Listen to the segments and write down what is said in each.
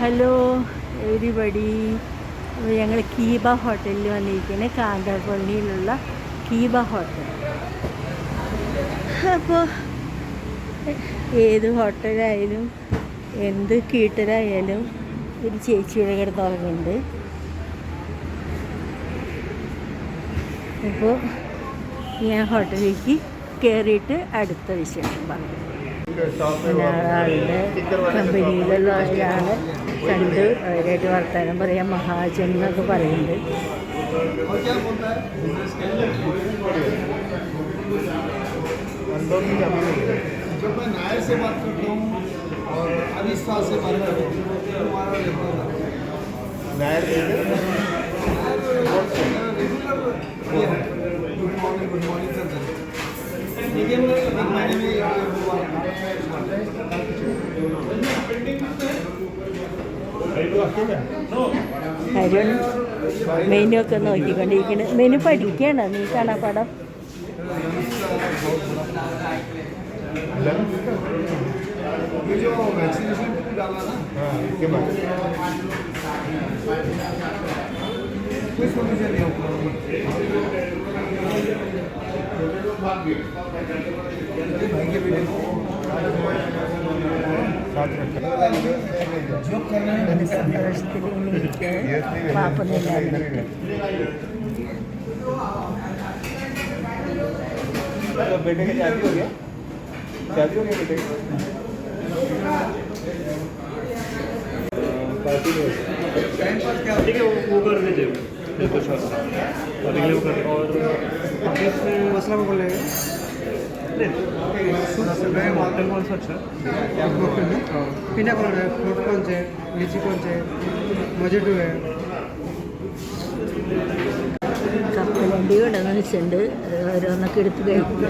Hello everybody ഞങ്ങൾ കീബ ഹോട്ടലിൽ വന്നിരിക്കുന്നത് കാന്തപള്ളിയിലുള്ള കീബ ഹോട്ടൽ. അപ്പോൾ ഏത് ഹോട്ടലായാലും എന്ത് കീട്ടലായാലും ഒരു ചേച്ചിയുടെ കിടന്നുറങ്ങുന്നുണ്ട്. അപ്പോൾ ഞാൻ ഹോട്ടലിലേക്ക് കയറിയിട്ട് അടുത്ത വിശേഷം പറഞ്ഞു കമ്പനിയിലുള്ള ഒരാളെ കണ്ട് അവരായിട്ട് വർത്തമാനം പറയാം മഹാജൻ എന്നൊക്കെ പറയുന്നുണ്ട് जब मैं नायर से बात करता हूँ और अनिस शाह से बात करता हूँ तो അരുൺ മെനു ഒക്കെ നോക്കിക്കൊണ്ടിരിക്കുന്നത് മെനു പഠിക്കണം നീ കാണാ പടം ये साथ जो करना है हैं पाप बेटे की शादी हो गया? शादी हो गया बेटे ठीक है वो वो कर दीजिए कुछ और अगले वो मसला में बोल रहे होटल कौन सा अच्छा पिना कलर है फ्रूट कौन से लीची कौन से मजेटू है കപ്പലണ്ടി കൊണ്ടുവന്ന് വെച്ചിട്ടുണ്ട് അത് ഓരോന്നൊക്കെ എടുത്ത് കഴിക്കുക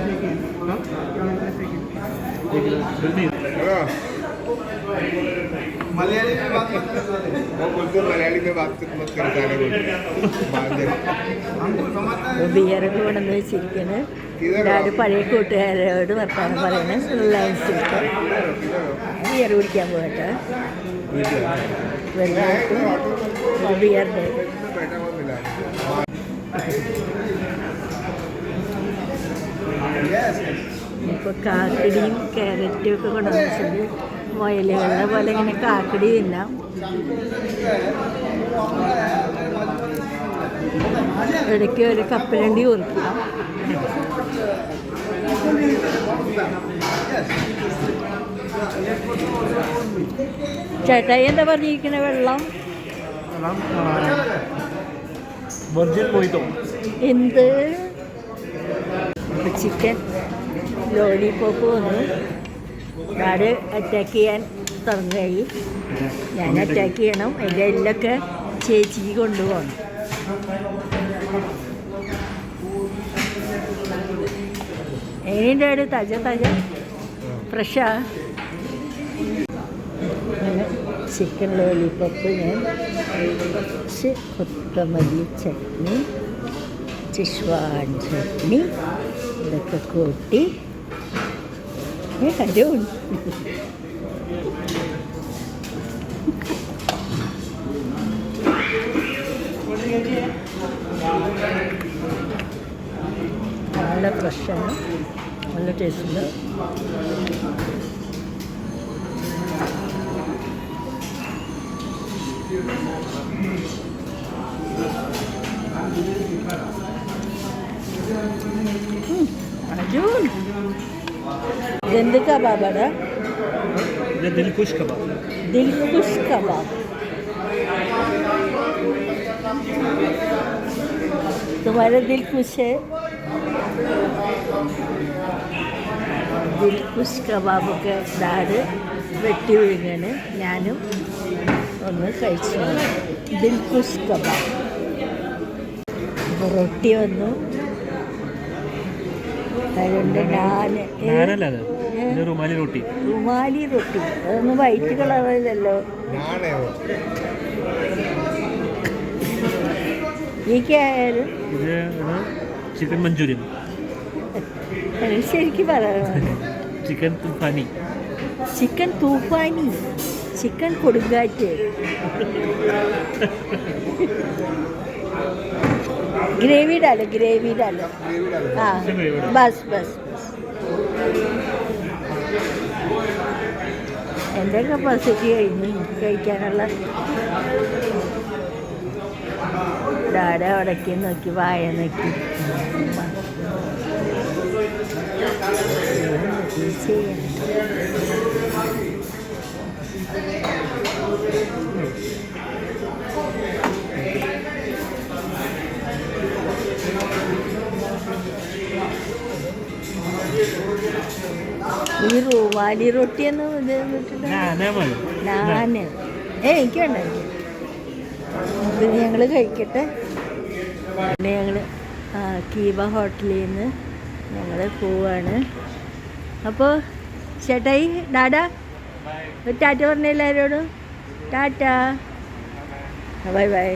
मलयाली में बात मत करना वो बोलते मलयाली में बात कर- मत कर जाने बोलते बांधे हमको समझता है ബിയറൊക്കെ കൊണ്ടുവന്ന് വെച്ചിരിക്കുന്നത് എല്ലാവരും പഴയ കൂട്ടുകാരോട് വർത്തമാനം പറയുന്നത് റിലയൻസിലൊക്കെ ബിയർ കുടിക്കാൻ പോകട്ടെ വെള്ളമായിട്ടും ഒരു ബിയറിൻ്റെ बैठा हुआ मिला ഇപ്പോൾ കാക്കടിയും ക്യാരറ്റും ഒക്കെ കൊണ്ടുവന്ന് വെച്ചിട്ടുണ്ട് മുയലുകളുടെ പോലെ ഇങ്ങനെ കാക്കടി തിന്നാം ഇടയ്ക്ക് ഒരു കപ്പലണ്ടി ഓർക്കുക ചേട്ടായി എന്താ പറഞ്ഞിരിക്കുന്ന വെള്ളം? എന്ത്? ചിക്കൻ ലോലിപോപ്പ് വന്നു. ആട് അറ്റാക്ക് ചെയ്യാൻ തുടങ്ങി ഞാൻ അറ്റാക്ക് ചെയ്യണം. എന്റെ എല്ലൊക്കെ ചേച്ചിക്ക് കൊണ്ടുപോകണം. എങ്ങനെയുണ്ട് ഒരു തജ തജ? ഫ്രഷാ? ചിക്കൻ ലോലിപ്പപ്പ് ഞാൻ കുറച്ച് കൊത്തമല്ലി ചട്നി ചിഷ്വാൻ ചട്നി ഇതൊക്കെ കൂട്ടി Yes, I do. చాలా ఫ్రెష్గా మళ్ళీ టేస్ట్గా అర్జున్ ഇതെന്ത് കബാബാടാ ये दिल खुश कबाब दिल खुश कबाब तुम्हारा दिल खुश है ദിൽ കുഷ് കബാബൊക്കെ ദാട് വെട്ടി വിഴുങ്ങാണ് ഞാനും ഒന്ന് കഴിച്ചു ദിൽ കുഷ് കബാബ് അപ്പോൾ റൊട്ടി വന്നു അതുകൊണ്ട് ഞാൻ റുമാലി റൊട്ടി. റുമാലി റൊട്ടി. അതൊന്നും വൈറ്റ് കളറല്ലല്ലോ എനിക്കായാലും ചിക്കൻ മഞ്ചൂരിയൻ ശരിക്കും പറയണം ചിക്കൻ തൂഫാനി ചിക്കൻ തൂഫാനി ചിക്കൻ കൊടുങ്കാറ്റ്. ग्रेवी डालो ग्रेवी डालो हाँ बस बस बस എൻ്റെ കപ്പാസിറ്റി കഴിഞ്ഞു കഴിക്കാനുള്ള ഡാഡ ഉടക്കി നോക്കി വായ നോക്കി എന്ത് ഈ റുവാലി തന്നിട്ടില്ല ഞാൻ ഏ എനിക്ക് വേണ്ട. ഇത് ഞങ്ങൾ കഴിക്കട്ടെ. പിന്നെ ഞങ്ങൾ കീവ ഹോട്ടലിൽ നിന്ന് ഞങ്ങൾ പോവാണ്. അപ്പോൾ ചേട്ടായി ഡാഡാ ഒരു ടാറ്റ പറഞ്ഞ എല്ലാവരോടും ടാറ്റ. Bye bye.